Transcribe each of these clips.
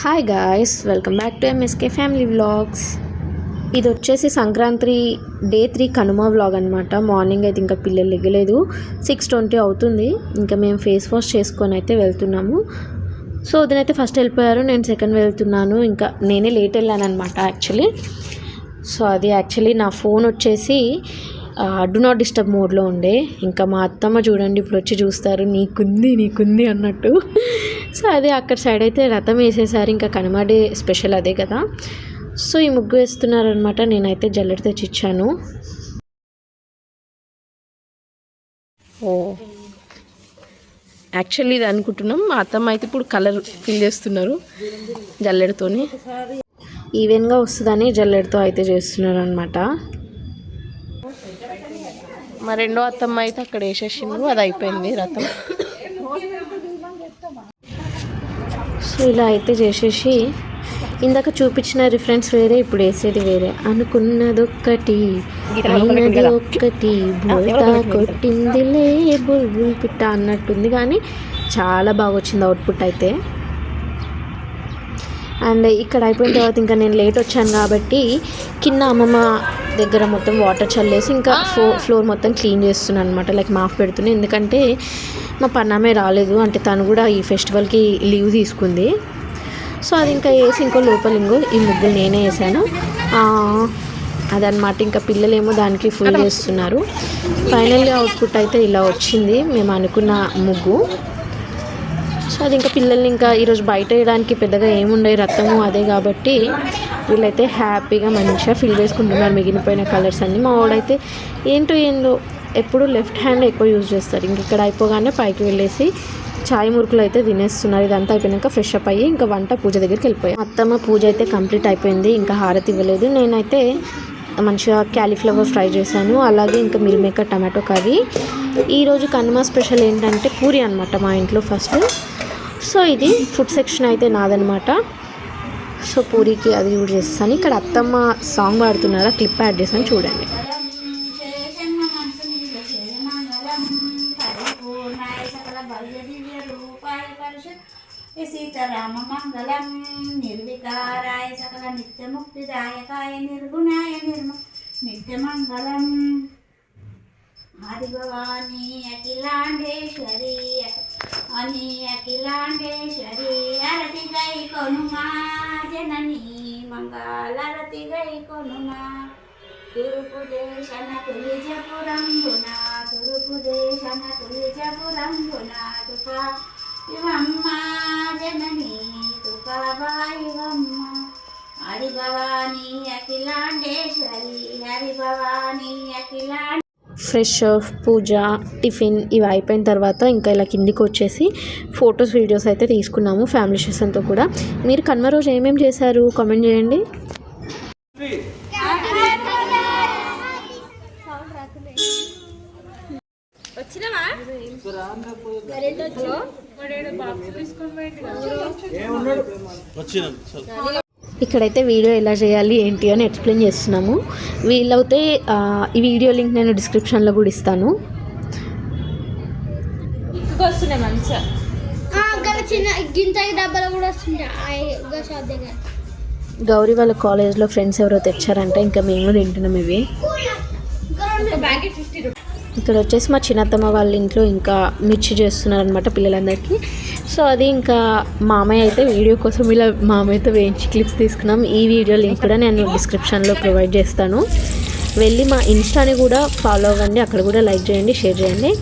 Hi guys welcome back to MSK family vlogs ఇది వచ్చేసి Sankranti day three Kanuma vlog అనమాట morning అయితే ఇంకా పిల్లలు ఎగ్గలేదు సిక్స్ ట్వంటీ అవుతుంది. ఇంకా మేము ఫేస్ వాష్ చేసుకొని అయితే వెళ్తున్నాము. సో వదినైతే ఫస్ట్ వెళ్ళిపోయారు. నేను సెకండ్ వెళ్తున్నాను. ఇంకా నేనే లేట్ వెళ్ళాను అనమాట యాక్చువల్లీ సో అది యాక్చువల్లీ నా ఫోన్ వచ్చేసి డు నాట్ డిస్టర్బ్ మోడ్లో ఉండే. ఇంకా మా అత్తమ్మ చూడండి ఇప్పుడు వచ్చి చూస్తారు నీకుంది నీకుంది అన్నట్టు. సో అదే అక్కడ సైడ్ అయితే రథం వేసేసారు ఇంకా కనుమ డే స్పెషల్ అదే కదా. సో ఈ ముగ్గు వేస్తున్నారనమాట నేనైతే జల్లెడ తెచ్చి ఇచ్చాను ఓ. యాక్చువల్లీ ఇది అనుకుంటున్నాం మా అత్తమ్మ అయితే ఇప్పుడు కలర్ ఫిల్ చేస్తున్నారు జల్లెడతోని. ఈవెన్గా వస్తుందని జల్లెడతో అయితే చేస్తున్నారు అనమాట మా రెండో అత్తమ్మ అయితే అక్కడ వేసేసిండ్రు అది అయిపోయింది రథం. సో ఇలా అయితే చేసేసి ఇందాక చూపించిన రిఫరెన్స్ వేరే ఇప్పుడు వేసేది వేరే. అనుకున్నదొక్కటి అయినది ఒక్కటి బోల్తా కొట్టిందిలే బుల్బుల్ పిట్ట అన్నట్టుంది. కానీ చాలా బాగా వచ్చింది అవుట్పుట్ అయితే. అండ్ ఇక్కడ అయిపోయిన తర్వాత ఇంకా నేను లేట్ వచ్చాను కాబట్టి కింద అమ్మమ్మ దగ్గర మొత్తం వాటర్ చల్లేసి ఇంకా ఫ్లో ఫ్లోర్ మొత్తం క్లీన్ చేస్తున్నాను అనమాట లైక్ మాఫ్ పెడుతున్నాను ఎందుకంటే మా పన్నామే రాలేదు. అంటే తను కూడా ఈ ఫెస్టివల్కి లీవ్ తీసుకుంది. సో అది ఇంకా వేసి ఇంకో లోపల ఇంకో ఈ ముగ్గులు నేనే వేసాను. అదనమాట ఇంకా పిల్లలేమో దానికి ఫుల్ చేస్తున్నారు. ఫైనల్గా అవుట్పుట్ అయితే ఇలా వచ్చింది. మేము అనుకున్న ముగ్గు. సో అది ఇంకా పిల్లల్ని ఇంకా ఈరోజు బయట వేయడానికి పెద్దగా ఏముండే రక్తము అదే కాబట్టి వీళ్ళైతే హ్యాపీగా మంచిగా ఫిల్ చేసుకుంటున్నారు మిగిలిపోయిన కలర్స్ అన్నీ. మా వాడైతే ఏంటో ఏందో ఎప్పుడు లెఫ్ట్ హ్యాండ్ ఎక్కువ యూజ్ చేస్తారు. ఇంక ఇక్కడ అయిపోగానే పైకి వెళ్ళేసి చాయ్ మురుకులు అయితే తినేస్తున్నారు. ఇదంతా అయిపోయినాక ఫ్రెష్ అప్ అయ్యి ఇంకా వంట పూజ దగ్గరికి వెళ్ళిపోయాయి అత్తమ్మ పూజ అయితే కంప్లీట్ అయిపోయింది. ఇంకా హారతి ఇవ్వలేదు. నేనైతే మంచిగా క్యాలీఫ్లవర్ ఫ్రై చేశాను. అలాగే ఇంకా మిల్ టమాటో కర్రీ. ఈరోజు కనుమ స్పెషల్ ఏంటంటే పూరి అనమాట మా ఇంట్లో ఫస్ట్. సో ఇది ఫుడ్ సెక్షన్ అయితే నాదనమాట సో పూరికి అది యూజ్ చేస్తాను ఇక్కడ అత్తమ్మ సాంగ్ పాడుతున్నారా క్లిప్ యాడ్ చేస్తాను చూడండి. సీతరామ మంగళం నిర్వికారాయ సకల నిత్య ముక్తిదాయకాయ నిర్గుణాయ నిర్మ నిత్యమంగళం ఆదిభవాని అఖిలాండేశ్వరి అఖిలాండేశ్వరి అరతి గై కొనుమా జనని మంగళరతి గై కొనుమా తూర్పు దేశన తులిజపురంబున తూర్పు దేశన తులిజపురంబున తుక ఇవమ్మ జనని తుకబాయివమ్మ హరి భవాని అఖిలాండేశ్వరి హరి భవాని అఖిలా ఫ్రెష్ పూజ టిఫిన్ ఇవి అయిపోయిన తర్వాత ఇంకా ఇలా కిందికి వచ్చేసి ఫొటోస్ వీడియోస్ అయితే తీసుకున్నాము ఫ్యామిలీ సెషన్తో కూడా. మీరు కనుమ రోజు ఏమేమి చేశారు? కామెంట్ చేయండి. ఇక్కడైతే వీడియో ఎలా చేయాలి ఏంటి అని ఎక్స్ప్లెయిన్ చేస్తున్నాము. వీలైతే ఆ, ఈ వీడియో లింక్ నేను డిస్క్రిప్షన్లో కూడా ఇస్తాను. గౌరీ వాళ్ళ కాలేజ్లో ఫ్రెండ్స్ ఎవరో తెచ్చారంటే ఇంకా మేము తింటున్నాం ఇవి. ఇక్కడ వచ్చేసి మా చిన్నత్తమ్మ వాళ్ళ ఇంట్లో ఇంకా మిర్చి చేస్తున్నారనమాట పిల్లలందరికీ. సో అది ఇంకా మామయ్య అయితే వీడియో కోసం ఇలా మామయ్యతో వేయించి క్లిప్స్ తీసుకున్నాం. ఈ వీడియో లింక్ కూడా నేను డిస్క్రిప్షన్లో ప్రొవైడ్ చేస్తాను. వెళ్ళి మా ఇన్స్టాని కూడా ఫాలో అవ్వండి. అక్కడ కూడా లైక్ చేయండి షేర్ చేయండి.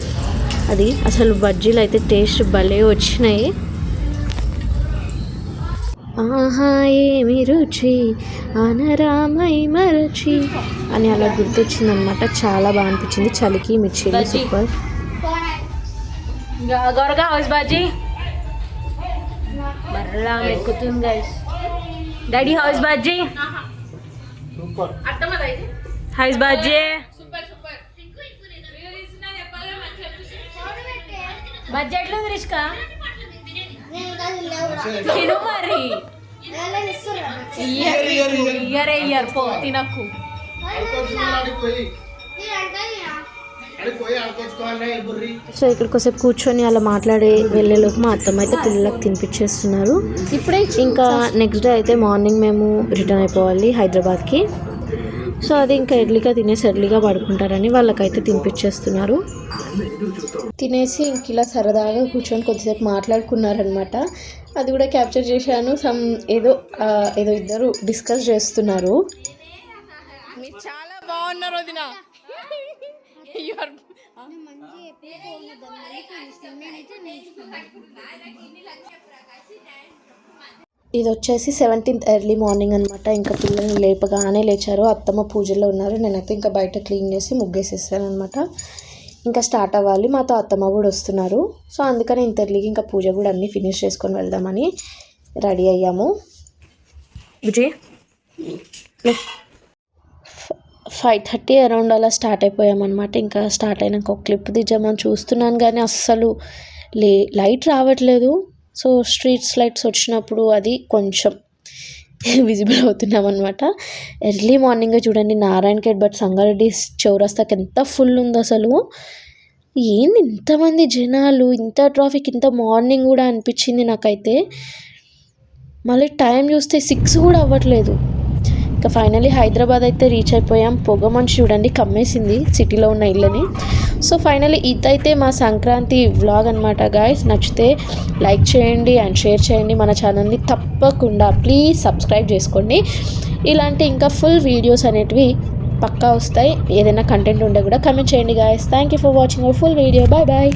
అది అసలు బజ్జీలు అయితే టేస్ట్ భలే వచ్చినాయి. ఆహా ఏమి రుచి? అనరామై మరచి. అని అలా గుర్తొచ్చింది అనమాట చాలా బాగా అనిపించింది. చలికి మిర్చీలు బజ్జీ. సూపర్. గొరగా హౌస్ బాజీ మరలా ఎక్కుతుంది గైస్ డాడీ హౌస్ బాజీ హౌస్ బాజీ బడ్జెట్లో రిష్కా తిను మరి ఇయర్ ఇయర్ ఇయర్ పో తినకు. సో ఇక్కడ కొద్దిసేపు కూర్చొని అలా మాట్లాడి వెళ్ళేలోపు మా అత్తమ్మ అయితే పిల్లలకు తినిపించేస్తున్నారు. ఇప్పుడే ఇంకా నెక్స్ట్ డే అయితే మార్నింగ్ మేము రిటర్న్ అయిపోవాలి హైదరాబాద్కి. సో అది ఇంకా ఎర్లీగా తినేసి ఎర్లీగా పడుకుంటారని వాళ్ళకైతే తినిపించేస్తున్నారు తినేసి ఇంక ఇలా సరదాగా కూర్చొని కొద్దిసేపు మాట్లాడుకున్నారనమాట. అది కూడా క్యాప్చర్ చేశాను. సమ్ ఏదో ఏదో ఇద్దరు డిస్కస్ చేస్తున్నారు. ఇది వచ్చేసి సెవెంటీన్త్ ఎర్లీ మార్నింగ్ అనమాట ఇంకా పిల్లల్ని లేపగానే లేచారు. అత్తమ్మ పూజలో ఉన్నారు. నేనైతే ఇంకా బయట క్లీన్ చేసి ముగ్గేసేసాను అనమాట ఇంకా స్టార్ట్ అవ్వాలి. మాతో అత్తమ్మ కూడా వస్తున్నారు. సో అందుకని ఇంత ఎర్లీగా ఇంకా పూజ కూడా అన్నీ ఫినిష్ చేసుకొని వెళ్దామని రెడీ అయ్యాము. విజయ్? ఫైవ్ థర్టీ అరౌండ్ అలా స్టార్ట్ అయిపోయామన్నమాట. ఇంకా స్టార్ట్ అయినాక ఒక క్లిప్ దిద్దామని చూస్తున్నాను కానీ అస్సలు లే లైట్ రావట్లేదు. సో స్ట్రీట్స్ లైట్స్ వచ్చినప్పుడు అది కొంచెం విజిబుల్ అవుతున్నాం అనమాట ఎర్లీ మార్నింగ్ చూడండి నారాయణ ఖేడ్ బట్ సంగారెడ్డి చౌరస్తాకి ఎంత ఫుల్ ఉంది అసలు. ఏంది ఇంతమంది జనాలు ఇంత ట్రాఫిక్ ఇంత మార్నింగ్ కూడా అనిపించింది నాకైతే. మళ్ళీ టైం చూస్తే సిక్స్ కూడా అవ్వట్లేదు. ఇంకా ఫైనలీ హైదరాబాద్ అయితే రీచ్ అయిపోయాం. పొగ మనిషి చూడండి కమ్మేసింది సిటీలో ఉన్న ఇళ్ళని. సో ఫైనలీ ఇదైతే మా సంక్రాంతి వ్లాగ్ అనమాట గాయస్ నచ్చితే లైక్ చేయండి అండ్ షేర్ చేయండి మన ఛానల్ని తప్పకుండా. ప్లీజ్ సబ్స్క్రైబ్ చేసుకోండి. ఇలాంటి ఇంకా ఫుల్ వీడియోస్ అనేటివి పక్కా వస్తాయి. ఏదైనా కంటెంట్ ఉంటే కూడా కమెంట్ చేయండి guys thank you for watching our full video bye bye